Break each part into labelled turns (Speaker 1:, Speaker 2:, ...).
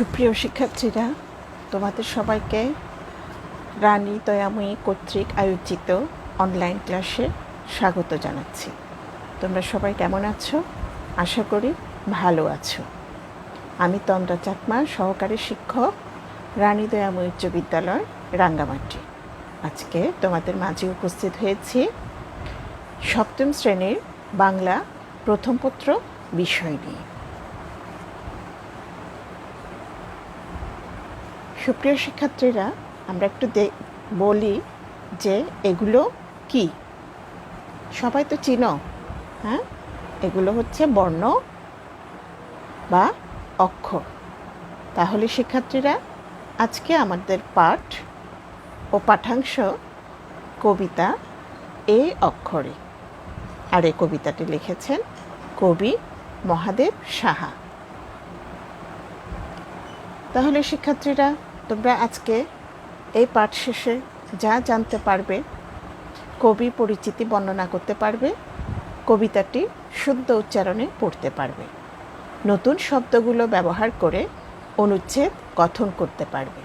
Speaker 1: সুপ্রিয় শিক্ষার্থীরা, তোমাদের সবাইকে রানী দয়াময়ী কর্তৃক আয়োজিত অনলাইন ক্লাসে স্বাগত জানাচ্ছি। তোমরা সবাই কেমন আছো? আশা করি ভালো আছো। আমি তন্দ্রা চাকমা, সহকারী শিক্ষক, রানী দয়াময়ী উচ্চ বিদ্যালয়, রাঙ্গামাটি। আজকে তোমাদের মাঝে উপস্থিত হয়েছি সপ্তম শ্রেণির বাংলা প্রথম পত্র বিষয় নিয়ে। সুপ্রিয় শিক্ষার্থীরা, আমরা একটু বলি যে এগুলো কি? সবাই তো চিনো হ্যাঁ? এগুলো হচ্ছে বর্ণ বা অক্ষর। তাহলে শিক্ষার্থীরা, আজকে আমাদের পাঠ ও পাঠাংশ কবিতা এ অক্ষরে। আর এ কবিতাটি লিখেছেন কবি মহাদেব সাহা। তাহলে শিক্ষার্থীরা তোমরা আজকে এই পাঠ শেষে যা জানতে পারবে, কবি পরিচিতি বর্ণনা করতে পারবে, কবিতাটি শুদ্ধ উচ্চারণে পড়তে পারবে। নতুন শব্দগুলো ব্যবহার করে অনুচ্ছেদ গঠন করতে পারবে।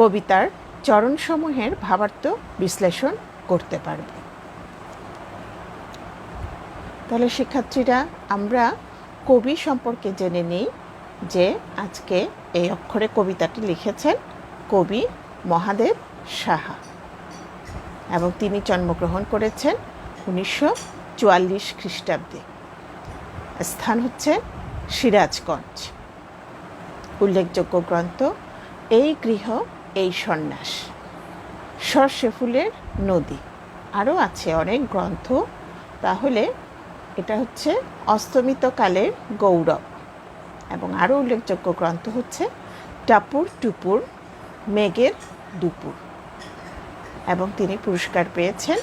Speaker 1: কবিতার চরণসমূহের ভাবার্থ বিশ্লেষণ করতে পারবে। তাহলে শিক্ষার্থীরা, আমরা কবি সম্পর্কে জেনে নিই যে আজকে এই অক্ষরে কবিতাটি লিখেছেন কবি মহাদেব সাহা। এবং তিনি জন্মগ্রহণ করেছেন উনিশশো চুয়াল্লিশ খ্রিস্টাব্দে। স্থান হচ্ছে সিরাজগঞ্জ। উল্লেখযোগ্য গ্রন্থ, এই গৃহ, এই সন্ন্যাস সর্ষে ফুলের নদী। আরও আছে অনেক গ্রন্থ। তাহলে এটা হচ্ছে অস্তমিত কালের গৌরব। এবং আরও উল্লেখযোগ্য গ্রন্থ হচ্ছে টাপুর টুপুর, মেঘের দুপুর। এবং তিনি পুরস্কার পেয়েছেন,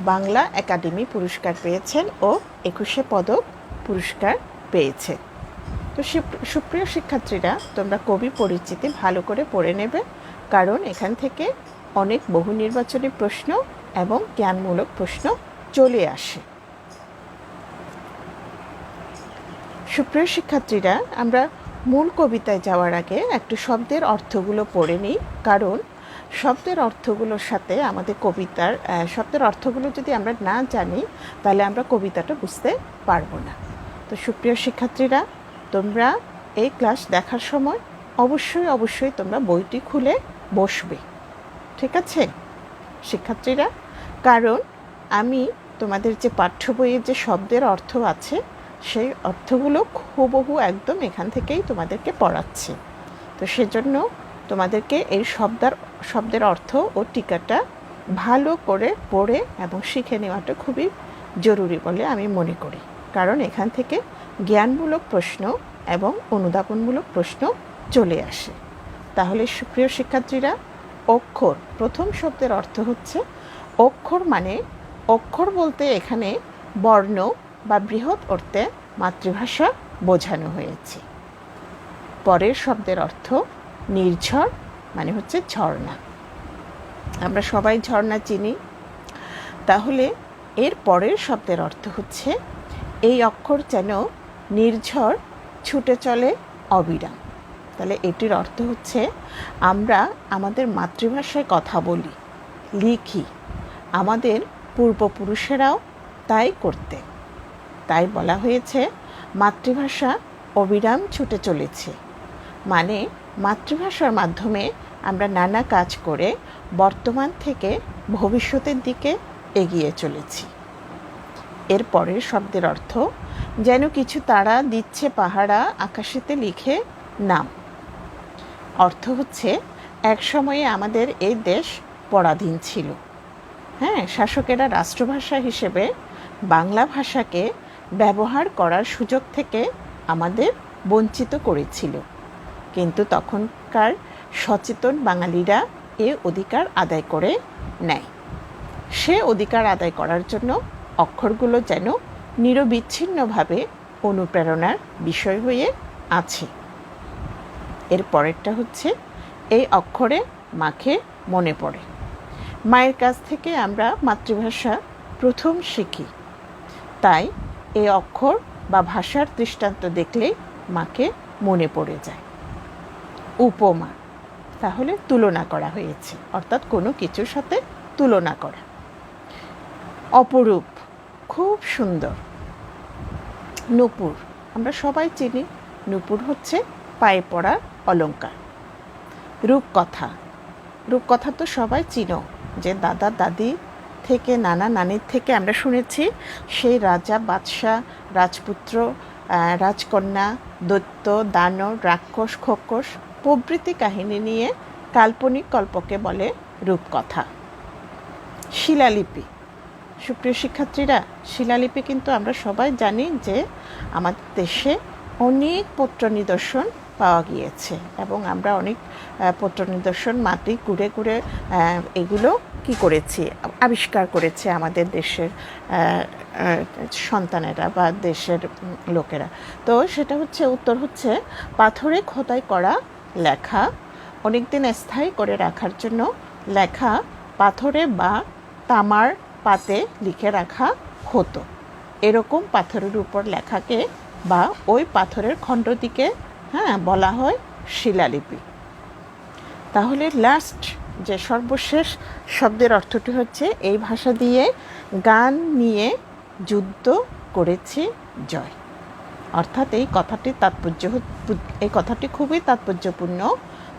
Speaker 1: বাংলা একাডেমি পুরস্কার পেয়েছেন ও একুশে পদক পুরস্কার পেয়েছে। তো সুপ- সুপ্রিয় শিক্ষার্থীরা, তোমরা কবি পরিচিতি ভালো করে পড়ে নেবে, কারণ এখান থেকে অনেক বহু নির্বাচনী প্রশ্ন এবং জ্ঞানমূলক প্রশ্ন চলে আসে। সুপ্রিয় শিক্ষার্থীরা, আমরা মূল কবিতায় যাওয়ার আগে একটু শব্দের অর্থগুলো পড়ে নিই। কারণ শব্দের অর্থগুলোর সাথে আমাদের কবিতার শব্দের অর্থগুলো যদি আমরা না জানি, তাহলে আমরা কবিতাটা বুঝতে পারব না। তো সুপ্রিয় শিক্ষার্থীরা, তোমরা এই ক্লাস দেখার সময় অবশ্যই অবশ্যই তোমরা বইটি খুলে বসবে। ঠিক আছে? শিক্ষার্থীরা, কারণ আমি তোমাদের যে পাঠ্য বইয়ের যে শব্দের অর্থ আছে সেই অর্থগুলো হুবহু একদম এখান থেকেই তোমাদেরকে পড়াচ্ছি। তো সেজন্য তোমাদেরকে এই শব্দার, শব্দের অর্থ ও টিকাটা ভালো করে পড়ে এবং শিখে নেওয়াটা খুবই জরুরি বলে আমি মনে করি। কারণ এখান থেকে জ্ঞানমূলক প্রশ্ন এবং অনুধাবনমূলক প্রশ্ন চলে আসে। তাহলে সুপ্রিয় শিক্ষার্থীরা, অক্ষর, প্রথম শব্দের অর্থ হচ্ছে অক্ষর মানে অক্ষর বলতে এখানে বর্ণ বা বৃহৎ অর্থে মাতৃভাষা বোঝানো হয়েছে। পরের শব্দের অর্থ নির্ঝর মানে হচ্ছে ঝর্ণা। আমরা সবাই ঝর্ণা চিনি। তাহলে এর পরের শব্দের অর্থ হচ্ছে, এই অক্ষর যেন নির্ঝর, ছুটে চলে অবিরাম। তাহলে এটির অর্থ হচ্ছে, আমরা আমাদের মাতৃভাষায় কথা বলি, লিখি। আমাদের পূর্বপুরুষেরাও তাই করতেন। তাই বলা হয়েছে, মাতৃভাষা অবিরাম ছুটে চলেছে। মানে মাতৃভাষার মাধ্যমে আমরা নানা কাজ করে বর্তমান থেকে ভবিষ্যতের দিকে এগিয়ে চলেছি। এর পরের শব্দের অর্থ, যেন কিছু তারা দিচ্ছে পাহারা আকাশেতে লিখে নাম। অর্থ হচ্ছে, এক সময়ে আমাদের এই দেশ পরাধীন ছিল। হ্যাঁ শাসকেরা রাষ্ট্রভাষা হিসেবে বাংলা ভাষাকে ব্যবহার করার সুযোগ থেকে আমাদের বঞ্চিত করেছিল। কিন্তু তখনকার সচেতন বাঙালিরা এ অধিকার আদায় করে নেয়। সে অধিকার আদায় করার জন্য অক্ষরগুলো যেন নিরবিচ্ছিন্নভাবে অনুপ্রেরণার বিষয় হয়ে আছে। এর পরেরটা হচ্ছে, এই অক্ষরে মাখে মনে পড়ে। মায়ের কাছ থেকে আমরা মাতৃভাষা প্রথম শিখি। তাই এই অক্ষর বা ভাষার দৃষ্টান্ত দেখলেই মাকে মনে পড়ে যায়। উপমা, তাহলে তুলনা করা হয়েছে, অর্থাৎ কোনো কিছুর সাথে তুলনা করা। অপরূপ, খুব সুন্দর। নূপুর, আমরা সবাই চিনি, নূপুর হচ্ছে পায়ে পড়ার অলঙ্কার রূপকথা রূপকথা তো সবাই চিনো, যে দাদা, দাদি থেকে, নানা নানির থেকে আমরা শুনেছি, সেই রাজা, বাদশাহ, রাজপুত্র রাজকন্যা, দৈত্য, দানব, রাক্ষস, খোকস, প্রভৃতি কাহিনী নিয়ে কাল্পনিক গল্পকে বলে রূপকথা। শিলালিপি। সুপ্রিয় শিক্ষার্থীরা, শিলালিপি কিন্তু আমরা সবাই জানি যে আমাদের দেশে অনেক পত্র নিদর্শন পাওয়া গিয়েছে এবং আমরা অনেক পত্র নিদর্শন মাটি কুড়ে কুড়ে এগুলো কি করেছি, আবিষ্কার করেছে আমাদের দেশের সন্তানেরা বা দেশের লোকেরা। তো সেটা হচ্ছে, উত্তর হচ্ছে, পাথরে খোদাই করা লেখা অনেক দিন স্থায়ী করে রাখার জন্য লেখা, পাথরে বা তামার পাতে লিখে রাখা হতো। এরকম পাথরের উপর লেখাকে বা ওই পাথরের খণ্ডটিকে হ্যাঁ বলা হয় শিলালিপি। তাহলে লাস্ট যে সর্বশেষ শব্দের অর্থটি হচ্ছে, এই ভাষা দিয়ে গান নিয়ে যুদ্ধ করেছি জয়। অর্থাৎ এই কথাটি তাৎপর্য এই কথাটি খুবই তাৎপর্যপূর্ণ।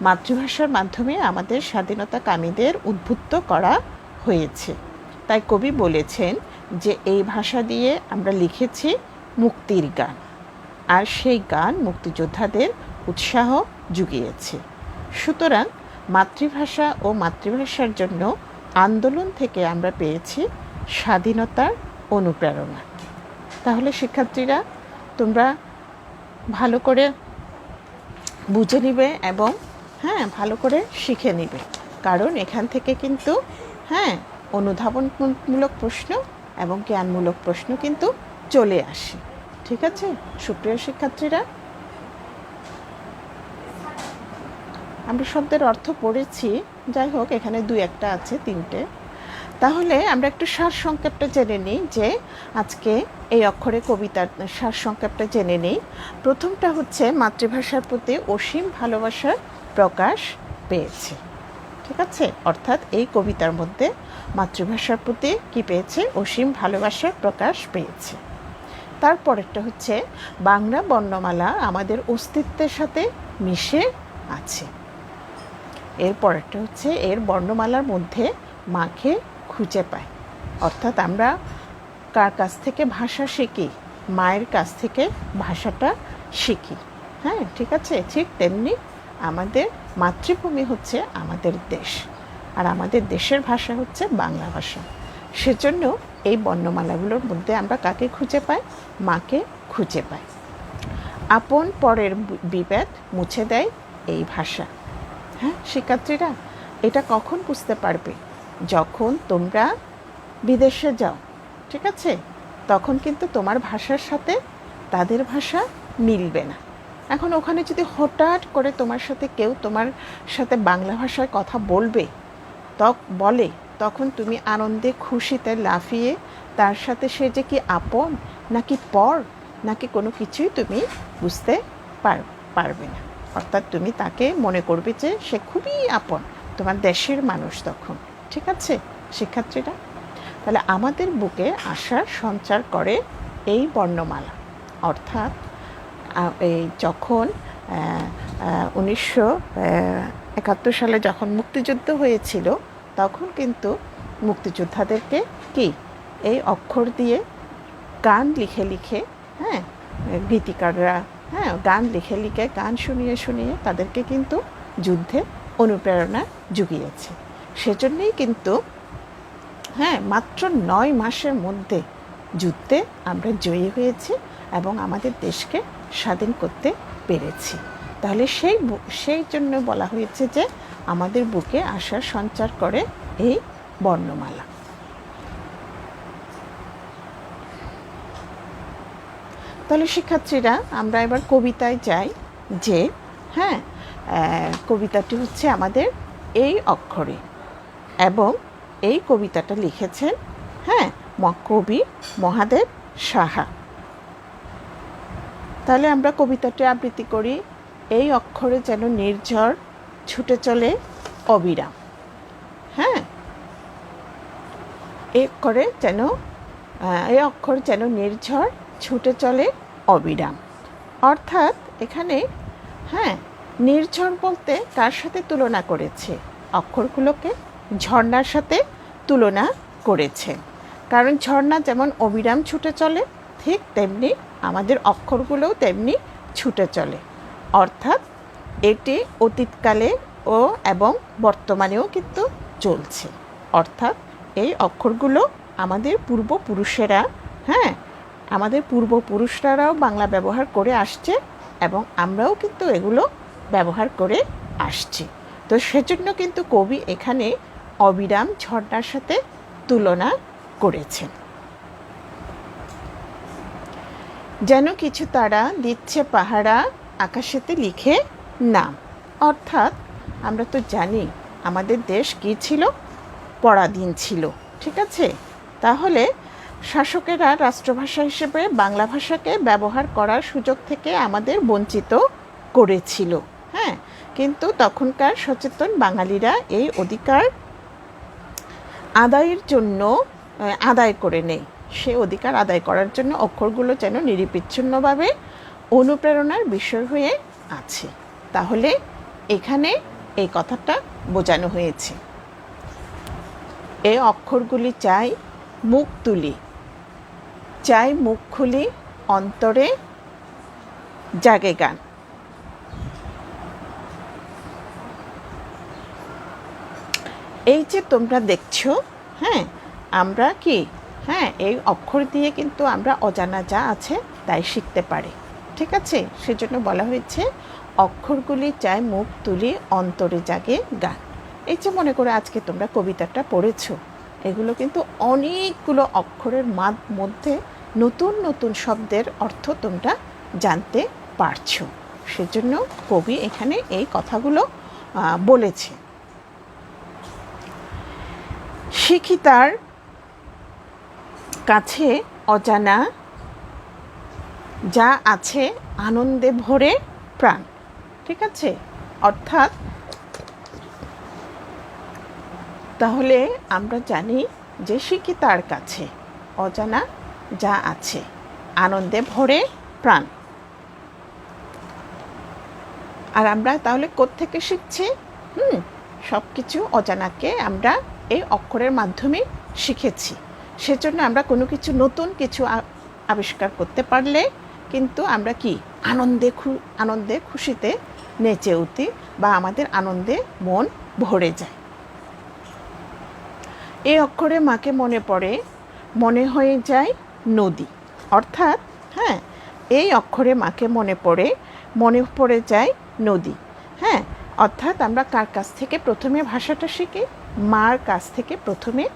Speaker 1: মাতৃভাষার মাধ্যমে আমাদের স্বাধীনতাকামীদের উদ্বুদ্ধ করা হয়েছে। তাই কবি বলেছেন যে, এই ভাষা দিয়ে আমরা লিখেছি মুক্তির গান। আর সেই গান মুক্তিযোদ্ধাদের উৎসাহ জুগিয়েছে। সুতরাং মাতৃভাষা ও মাতৃভাষার জন্য আন্দোলন থেকে আমরা পেয়েছি স্বাধীনতার অনুপ্রেরণা। তাহলে শিক্ষার্থীরা, তোমরা ভালো করে বুঝে নিবে এবং হ্যাঁ ভালো করে শিখে নিবে। কারণ এখান থেকে কিন্তু হ্যাঁ অনুধাবনমূলক প্রশ্ন এবং জ্ঞানমূলক প্রশ্ন কিন্তু চলে আসে। ঠিক আছে? সুপ্রিয় শিক্ষার্থীরা, আমরা শব্দের অর্থ পড়েছি। যাই হোক, এখানে দুই একটা আছে, তিনটে। তাহলে আমরা একটু সার সংক্ষেপটা জেনে নিই যে আজকে এই অক্ষরে কবিতার সার সংক্ষেপটা জেনে নিই। প্রথমটা হচ্ছে, মাতৃভাষার প্রতি অসীম ভালোবাসার প্রকাশ পেয়েছে। ঠিক আছে? অর্থাৎ এই কবিতার মধ্যে মাতৃভাষার প্রতি কি পেয়েছে? অসীম ভালোবাসার প্রকাশ পেয়েছে। তারপরেরটা হচ্ছে বাংলা বর্ণমালা আমাদের অস্তিত্বের সাথে মিশে আছে। এরপরেরটা হচ্ছে এর বর্ণমালার মধ্যে মাকে খুঁজে পায়। অর্থাৎ আমরা কার কাছ থেকে ভাষা শিখি? মায়ের কাছ থেকে ভাষাটা শিখি। হ্যাঁ ঠিক আছে? ঠিক তেমনি আমাদের মাতৃভূমি হচ্ছে আমাদের দেশ। আর আমাদের দেশের ভাষা হচ্ছে বাংলা ভাষা। সেজন্য এই বর্ণমালাগুলোর মধ্যে আমরা কাকে খুঁজে পাই? মাকে খুঁজে পাই। আপন পরের বিভেদ মুছে দেয় এই ভাষা। হ্যাঁ শিক্ষার্থীরা, এটা কখন বুঝতে পারবে? যখন তোমরা বিদেশে যাও, ঠিক আছে? তখন কিন্তু তোমার ভাষার সাথে তাদের ভাষা মিলবে না। এখন ওখানে যদি হঠাৎ করে তোমার সাথে কেউ তোমার সাথে বাংলা ভাষায় কথা বলবে, তক, বলে তখন তুমি আনন্দে খুশিতে লাফিয়ে তার সাথে সে যে কি আপন, নাকি পর, নাকি কোনো কিছুই তুমি বুঝতে পারবে না। অর্থাৎ তুমি তাকে মনে করবে যে সে খুবই আপন, তোমার দেশের মানুষ তখন। ঠিক আছে, শিক্ষার্থীরা? তাহলে আমাদের বুকে আশার সঞ্চার করে এই বর্ণমালা। অর্থাৎ এই যখন উনিশশো একাত্তর সালে যখন মুক্তিযুদ্ধ হয়েছিল তখন কিন্তু মুক্তিযোদ্ধাদেরকে কি? এই অক্ষর দিয়ে গান লিখে লিখে হ্যাঁ গীতিকাররা হ্যাঁ গান লিখে লিখে, গান শুনিয়ে শুনিয়ে তাদেরকে কিন্তু যুদ্ধে অনুপ্রেরণা জুগিয়েছে। সেজন্যেই কিন্তু হ্যাঁ মাত্র নয় মাসের মধ্যে যুদ্ধে আমরা জয়ী হয়েছি এবং আমাদের দেশকে স্বাধীন করতে পেরেছি। তাহলে সেই সেই জন্য বলা হয়েছে যে আমাদের বুকে আশার সঞ্চার করে এই বর্ণমালা। তাহলে শিক্ষার্থীরা, আমরা এবার কবিতায় যাই যে হ্যাঁ কবিতাটি হচ্ছে আমাদের এই অক্ষরে এবং এই কবিতাটা লিখেছেন হ্যাঁ কবি মহাদেব সাহা। তাহলে আমরা কবিতাটি আবৃত্তি করি। এই অক্ষরে যেন নির্ঝর ছুটে চলে অবিরাম। হ্যাঁ? এই অক্ষরে যেন এই অক্ষর যেন নির্ঝর ছুটে চলে অবিরাম। অর্থাৎ এখানে হ্যাঁ নির্ঝর বলতে কার সাথে তুলনা করেছে? অক্ষরগুলোকে ঝর্ণার সাথে তুলনা করেছে। কারণ ঝর্ণা যেমন অবিরাম ছুটে চলে, ঠিক তেমনি আমাদের অক্ষরগুলোও তেমনি ছুটে চলে। অর্থাৎ এটি অতীতকালে ও এবং বর্তমানেও কিন্তু চলছে। অর্থাৎ এই অক্ষরগুলো আমাদের পূর্বপুরুষেরা হ্যাঁ আমাদের পূর্বপুরুষরাও বাংলা ব্যবহার করে আসছে এবং আমরাও কিন্তু এগুলো ব্যবহার করে আসছি। তো সেজন্য কিন্তু কবি এখানে অবিরাম ঝর্ণার সাথে তুলনা করেছেন। যেন কিছু তারা দিচ্ছে পাহারা আকাশেতে লিখে নাম অর্থাৎ আমরা তো জানি আমাদের দেশ কী ছিল? পরাধীন ছিল। ঠিক আছে? তাহলে শাসকেরা রাষ্ট্রভাষা হিসেবে বাংলা ভাষাকে ব্যবহার করার সুযোগ থেকে আমাদের বঞ্চিত করেছিল। হ্যাঁ? কিন্তু তখনকার সচেতন বাঙালিরা এই অধিকার আদায়ের জন্য আদায় করে নেয়। সে অধিকার আদায় করার জন্য অক্ষরগুলো যেন নিরবিচ্ছিন্নভাবে অনুপ্রেরণার বিষয় হয়ে আছে। তাহলে এখানে এই কথাটা বোঝানো হয়েছে। এই অক্ষরগুলি চাই মুখ তুলি। চাই মুখ খুলি অন্তরে জাগে গান। এই যে তোমরা দেখছ হ্যাঁ আমরা কি? হ্যাঁ এই অক্ষর দিয়ে কিন্তু আমরা অজানা যা আছে তাই শিখতে পারি। ঠিক আছে? সেজন্য বলা হয়েছে, অক্ষরগুলি চায় মুখ তুলি, অন্তরে জাগে গান। এই যে মনে করে আজকে তোমরা কবিতাটা পড়েছো, এগুলো কিন্তু অনেকগুলো অক্ষরের মধ্যে নতুন নতুন শব্দের অর্থ তোমরা জানতে পারছ। সেজন্য কবি এখানে এই কথাগুলো বলেছে। শিক্ষিতার কাছে অজানা যা আছে আনন্দে ভরে প্রাণ। ঠিক আছে? অর্থাৎ তাহলে আমরা জানি যে শিক্ষিতার কাছে। অজানা যা আছে, আনন্দে ভরে প্রাণ। আর আমরা তাহলে কোত্থেকে শিখছি? হুম সব কিছু অজানাকে আমরা এই অক্ষরের মাধ্যমে শিখেছি। সেজন্য আমরা কোনো কিছু নতুন কিছু আবিষ্কার করতে পারলে কিন্তু আমরা কি? আনন্দে খু- আনন্দে খুশিতে নেচে উঠি বা আমাদের আনন্দে মন ভরে যায়। এই অক্ষরে মাকে মনে পড়ে, মনে হয়ে যায় নদী। অর্থাৎ হ্যাঁ এই অক্ষরে মাকে মনে পড়ে মনে পড়ে যায় নদী। হ্যাঁ অর্থাৎ আমরা কার কাছ থেকে প্রথমে ভাষাটা শিখি? মার কাছ থেকে প্রথমে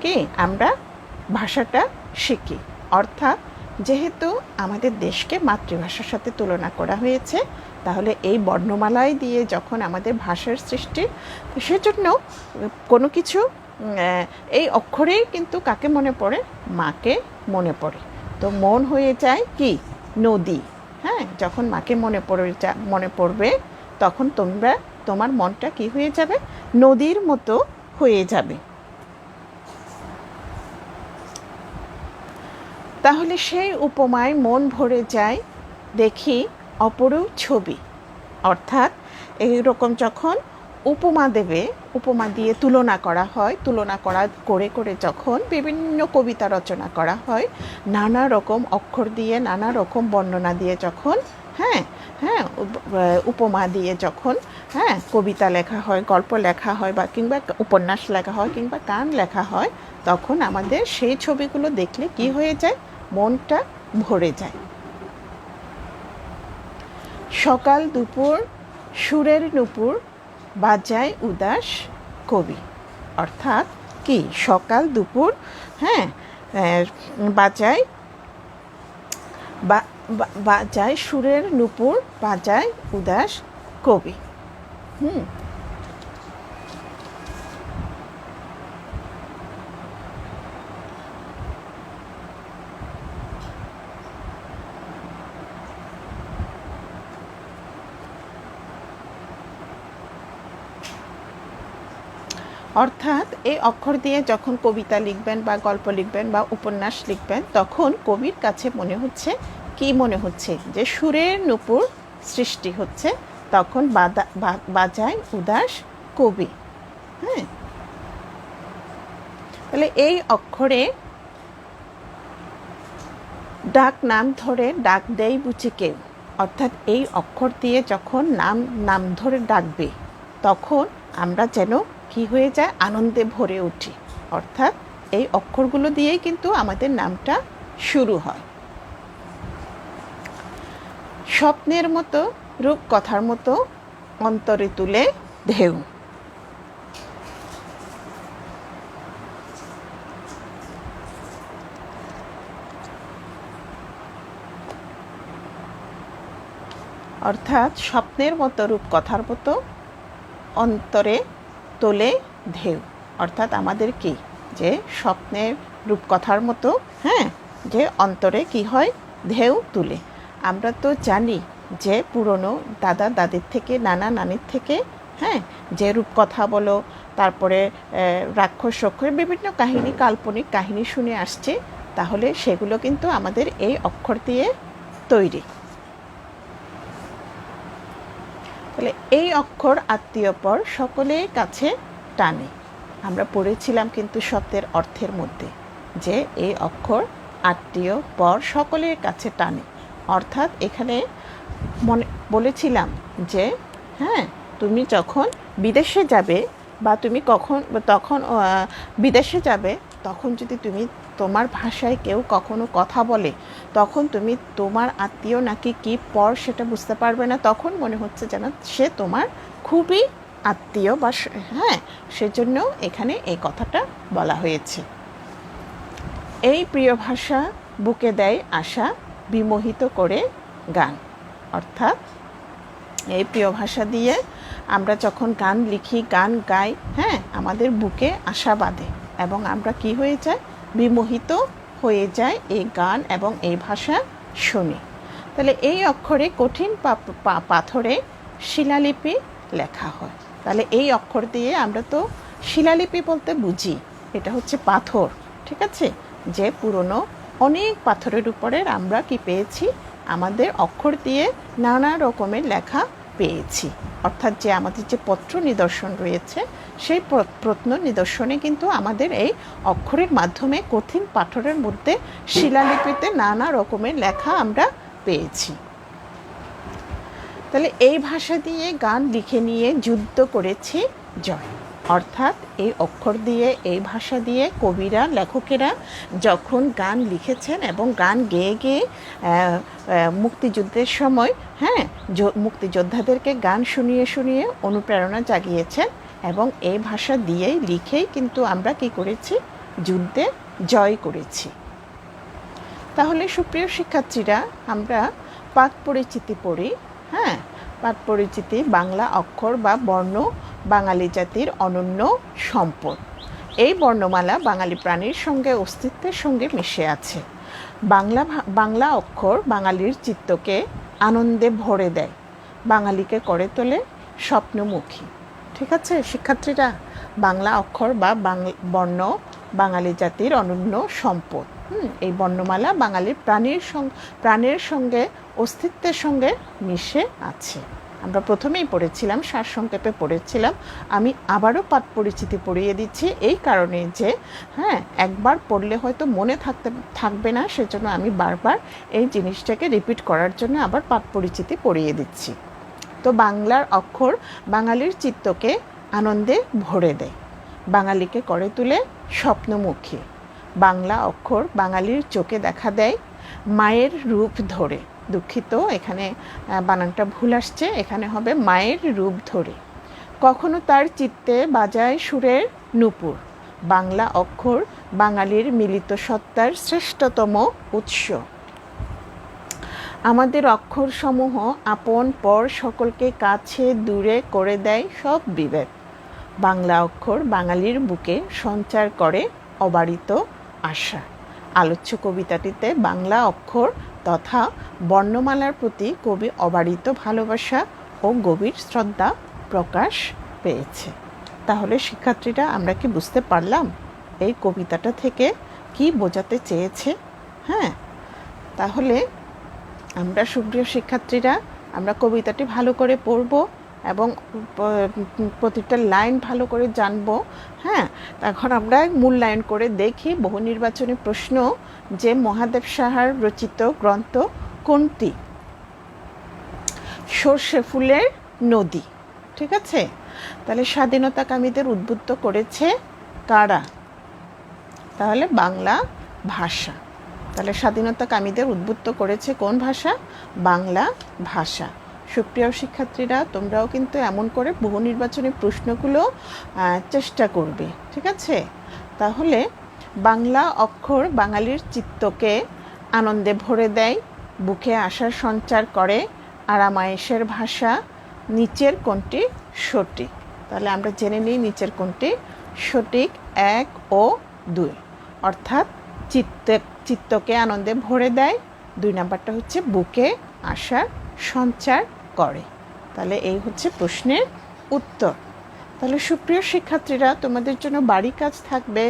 Speaker 1: কি আমরা ভাষাটা শিখি? অর্থাৎ যেহেতু আমাদের দেশকে মাতৃভাষার সাথে তুলনা করা হয়েছে, তাহলে এই বর্ণমালায় দিয়ে যখন আমাদের ভাষার সৃষ্টি সেজন্য কোনো কিছু এই অক্ষরেই কিন্তু কাকে মনে পড়ে? মাকে মনে পড়ে। তো মন হয়ে যায় কি? নদী। হ্যাঁ যখন মাকে মনে পড়ে মনে পড়বে, তখন তোমরা, তোমার মনটা কি হয়ে যাবে? নদীর মতো হয়ে যাবে। তাহলে সেই উপমায় মন ভরে যায় দেখি অপরূপ ছবি। অর্থাৎ এইরকম যখন উপমা দেবে, উপমা দিয়ে তুলনা করা হয়, তুলনা করা, করে করে যখন বিভিন্ন কবিতা রচনা করা হয়, নানা রকম অক্ষর দিয়ে, নানা রকম বর্ণনা দিয়ে যখন হ্যাঁ হ্যাঁ উপমা দিয়ে যখন হ্যাঁ কবিতা লেখা হয়, গল্প লেখা হয় বা কিংবা উপন্যাস লেখা হয় কিংবা গান লেখা হয়, তখন আমাদের সেই ছবিগুলো দেখলে কি হয়ে যায়? মনটা ভরে যায়। সকাল দুপুর, সুরের নুপুর, বাজায় উদাস কবি। অর্থাৎ কি? সকাল দুপুর হ্যাঁ বাজায় বাজায় সুরের নুপুর, বাজায় উদাস কবি। হুম অর্থাৎ এই অক্ষর দিয়ে যখন কবিতা লিখবেন বা গল্প লিখবেন বা উপন্যাস লিখবেন, তখন কবির কাছে মনে হচ্ছে, কি মনে হচ্ছে? যে সুরের নুপুর সৃষ্টি হচ্ছে, তখন বাজায় উদাস কবি। হ্যাঁ? তাহলে এই অক্ষরে ডাক নাম ধরে ডাক দেয় বুঝি কেউ। অর্থাৎ এই অক্ষর দিয়ে যখন নাম নাম ধরে ডাকবে, তখন আমরা যেন কি হয়ে যায়? আনন্দে ভরে উঠি। অর্থাৎ এই অক্ষরগুলো দিয়েই কিন্তু আমাদের নামটা শুরু হয়। স্বপ্নের মতো রূপ কথার মতো অন্তরে তুলে ঢেউ অর্থাৎ স্বপ্নের মতো, রূপকথার মতো অন্তরে তোলে ঢেউ। অর্থাৎ আমাদের কি? যে স্বপ্নের রূপকথার মতো হ্যাঁ? যে অন্তরে কি হয়? ঢেউ তুলে। আমরা তো জানি যে পুরনো দাদা দাদির থেকে, নানা নানির থেকে হ্যাঁ? যে রূপকথা বলো, তারপরে রাক্ষস রক্ষস বিভিন্ন কাহিনী, কাল্পনিক কাহিনী শুনে আসছে, তাহলে সেগুলো কিন্তু আমাদের এই অক্ষর দিয়ে তৈরি। তাহলে এই অক্ষর আত্মীয় পর সকলের কাছে টানে। আমরা পড়েছিলাম কিন্তু শব্দের অর্থের মধ্যে যে এই অক্ষর আত্মীয় পর সকলের কাছে টানে। অর্থাৎ এখানে মনে, বলেছিলাম যে হ্যাঁ তুমি যখন বিদেশে যাবে বা তুমি কখন, তখন বিদেশে যাবে, তখন যদি তুমি তোমার ভাষায় কেউ কখনো কথা বলে, তখন তুমি তোমার আত্মীয় নাকি কি পর সেটা বুঝতে পারবে না, তখন মনে হচ্ছে যেন সে তোমার খুবই আত্মীয় বা হ্যাঁ সেজন্য এখানে এই কথাটা বলা হয়েছে। এই প্রিয় ভাষা বুকে দেয় আশা, বিমোহিত করে গান। অর্থাৎ এই প্রিয় ভাষা দিয়ে আমরা যখন গান লিখি, গান গাই হ্যাঁ আমাদের বুকে আশা বাঁধে এবং আমরা কি হয়ে যায় বিমোহিত হয়ে যায় এই গান এবং এই ভাষা শুনি। তাহলে এই অক্ষরে কঠিন পাথরে শিলালিপি লেখা হয়। তাহলে এই অক্ষর দিয়ে আমরা তো শিলালিপি বলতে বুঝি, এটা হচ্ছে পাথর, ঠিক আছে? যে পুরনো অনেক পাথরের উপরের আমরা কি পেয়েছি? আমাদের অক্ষর দিয়ে নানা রকমের লেখা পেয়েছি। অর্থাৎ যে আমাদের যে পত্র নিদর্শন রয়েছে, সেই প্র- প্রত্ন নিদর্শনে কিন্তু আমাদের এই অক্ষরের মাধ্যমে কঠিন পাথরের মধ্যে শিলালিপিতে নানা রকমের লেখা আমরা পেয়েছি। তাহলে এই ভাষা দিয়ে গান লিখে নিয়ে যুদ্ধ করেছি জয়। অর্থাৎ এই অক্ষর দিয়ে, এই ভাষা দিয়ে কবিরা, লেখকেরা যখন গান লিখেছেন এবং গান গেয়ে গেয়ে মুক্তিযুদ্ধের সময় হ্যাঁ মুক্তিযোদ্ধাদেরকে গান শুনিয়ে শুনিয়ে অনুপ্রেরণা জাগিয়েছেন এবং এই ভাষা দিয়েই লিখেই কিন্তু আমরা কি করেছি? যুদ্ধে জয় করেছি। তাহলে সুপ্রিয় শিক্ষার্থীরা, আমরা পাঠ পরিচিতি পড়ি হ্যাঁ পাঠ পরিচিতি বাংলা অক্ষর বা বর্ণ বাঙালি জাতির অনন্য সম্পদ। এই বর্ণমালা বাঙালি প্রাণীর সঙ্গে অস্তিত্বের সঙ্গে মিশে আছে। বাংলা বাংলা অক্ষর বাঙালির চিত্তকে আনন্দে ভরে দেয়। বাঙালিকে করে তোলে স্বপ্নমুখী। ঠিক আছে, শিক্ষার্থীরা? বাংলা অক্ষর বা বর্ণ বাঙালি জাতির অনন্য সম্পদ। এই বর্ণমালা বাঙালির প্রাণীর সঙ্গে প্রাণের সঙ্গে অস্তিত্বের সঙ্গে মিশে আছে। আমরা প্রথমেই পড়েছিলাম, সারসংক্ষেপে পড়েছিলাম। আমি আবারও পাঠ পরিচিতি পড়িয়ে দিচ্ছি এই কারণে যে হ্যাঁ একবার পড়লে হয়তো মনে থাকতে, থাকবে না, সেজন্য আমি বারবার এই জিনিসটাকে রিপিট করার জন্য আবার পাঠ পরিচিতি পড়িয়ে দিচ্ছি। তো বাংলার অক্ষর বাঙালির চিত্তকে আনন্দে ভরে দেয় বাঙালিকে করে তুলে স্বপ্নমুখী। বাংলা অক্ষর বাঙালির চোখে দেখা দেয়, মায়ের রূপ ধরে। দুঃখিত, এখানে বানানটা ভুল আসছে। এখানে হবে মায়ের রূপ ধরে। কখনো তার চিত্তে বাজায় সুরের নূপুর। বাংলা অক্ষর বাঙালির মিলিত সত্তার শ্রেষ্ঠতম উৎস। আমাদের অক্ষরসমূহ আপন পর সকলকে কাছে দূরে করে দেয় সব বিভেদ বাংলা অক্ষর বাঙালির বুকে সঞ্চার করে অবারিত আশা। আলোচ্য কবিতাটিতে বাংলা অক্ষর তথা বর্ণমালার প্রতি কবি অবারিত ভালোবাসা ও গভীর শ্রদ্ধা প্রকাশ পেয়েছে। তাহলে শিক্ষার্থীরা, আমরা কি বুঝতে পারলাম এই কবিতাটা থেকে কি বোঝাতে চেয়েছে? হ্যাঁ তাহলে আমরা সুপ্রিয় শিক্ষার্থীরা, আমরা কবিতাটি ভালো করে পড়ব। এবং প্রতিটা লাইন ভালো করে জানব হ্যাঁ? এখন আমরা মূল্যায়ন করে দেখি বহু নির্বাচনী প্রশ্ন যে মহাদেব সাহার রচিত গ্রন্থ কোনটি? সর্ষে ফুলের নদী, ঠিক আছে? তাহলে স্বাধীনতাকামীদের উদ্বুদ্ধ করেছে কারা? তাহলে বাংলা ভাষা। তাহলে স্বাধীনতাকামীদের উদ্বুদ্ধ করেছে কোন ভাষা? বাংলা ভাষা। সুপ্রিয় শিক্ষার্থীরা, তোমরাও কিন্তু এমন করে বহু নির্বাচনী প্রশ্নগুলো চেষ্টা করবে, ঠিক আছে? তাহলে বাংলা অক্ষর বাঙালির চিত্তকে আনন্দে ভরে দেয়, বুকে আশার সঞ্চার করে, আরামায়েশের ভাষা নিচের কোনটি সঠিক? তাহলে আমরা জেনে নিই নিচের কোনটি সঠিক, এক ও দুই। অর্থাৎ চিত্তে, চিত্তকে আনন্দে ভরে দেয়, দুই নাম্বারটা হচ্ছে বুকে আশার সঞ্চার করে। তাহলে এই হচ্ছে প্রশ্নের উত্তর। তাহলে সুপ্রিয় শিক্ষার্থীরা, তোমাদের জন্য বাড়ি কাজ থাকবে।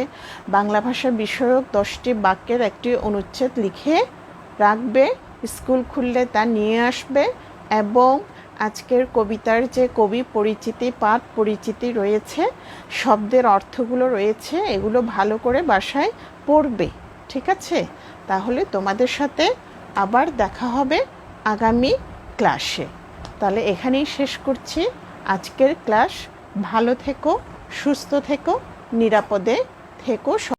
Speaker 1: বাংলা ভাষা বিষয়ক দশটি বাক্যের একটি অনুচ্ছেদ লিখে রাখবে, স্কুল খুললে তা নিয়ে আসবে এবং আজকের কবিতার যে কবি পরিচিতি, পাঠ পরিচিতি রয়েছে, শব্দের অর্থগুলো রয়েছে, এগুলো ভালো করে বাসায় পড়বে। ঠিক আছে? তাহলে তোমাদের সাথে আবার দেখা হবে আগামী ক্লাসে। তাহলে এখানেই শেষ করছি। আজকের ক্লাস। ভালো থেকো সুস্থ থেকো নিরাপদে থেকো